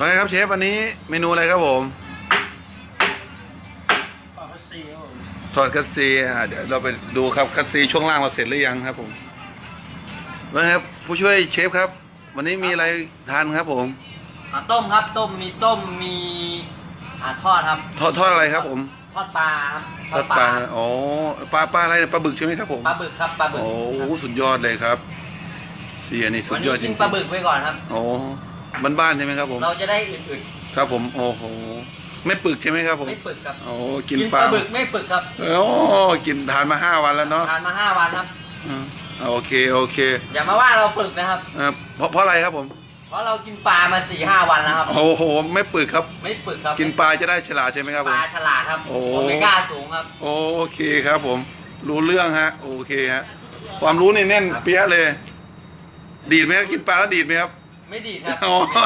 ว่าไงครับเชฟวันนี้เมนูอะไรครับผมปลาพัสซีครับผมทอดคัสซีอะเดี๋ยวเราไปดูครับคัสซีช่วงล่างเราเสร็จหรือยังครับผมว่าไงครับผู้ช่วยเชฟครับ วันนี้มีอะไรทานครับผมอ่าต้มครับต้มมีต้มมีอ่าทอดครับ ทอดทอดอะไรครับผม ทอดปลาครับทอดปลาอ๋อปลาปลาอะไรเนี่ยปลาบึกใช่ไหมครับผมปลาบึกครับปลาบึกโอ้ครับสุดยอดเลยครับเสียนี่สุวัดนยนี้อดจกิรินงปลาบึกไว้ก่อนครับๆโอ้ บ้านๆใช่ไหมครับผม เราจะได้อึดครับผม โอ้โห ไม่ปึกใช่ไหมครับผๆม ไม่ปึกครับโอ้กินกินปปลาลาบึกไม่ปึกครับโอ้กินทานมาห้าวันแล้วเนาะทานมาห้าวันครับ อืมโอเค โอเคอย่ามาว่าเราปึกนะครับ เอ่อเพราะเพราะอะไรครับผม เพราะเรากินปลามาสี่ห้าวันแล้วครับ โอ้โห ไม่ปึกครับ ไม่ปึกครับกินปลาจะได้ฉลาดใช่ไหมครับปผม ลาฉลาดครับโอ้ โอเมก้าสูงครับ โอเคครับผม รู้เรื่องฮะ โอเคฮะ ความรู้นี่แน่นเปี้ยะเลย ดีดไหมครับกินปลาแล้วดีดไหมครับ ไม่ดีดครับ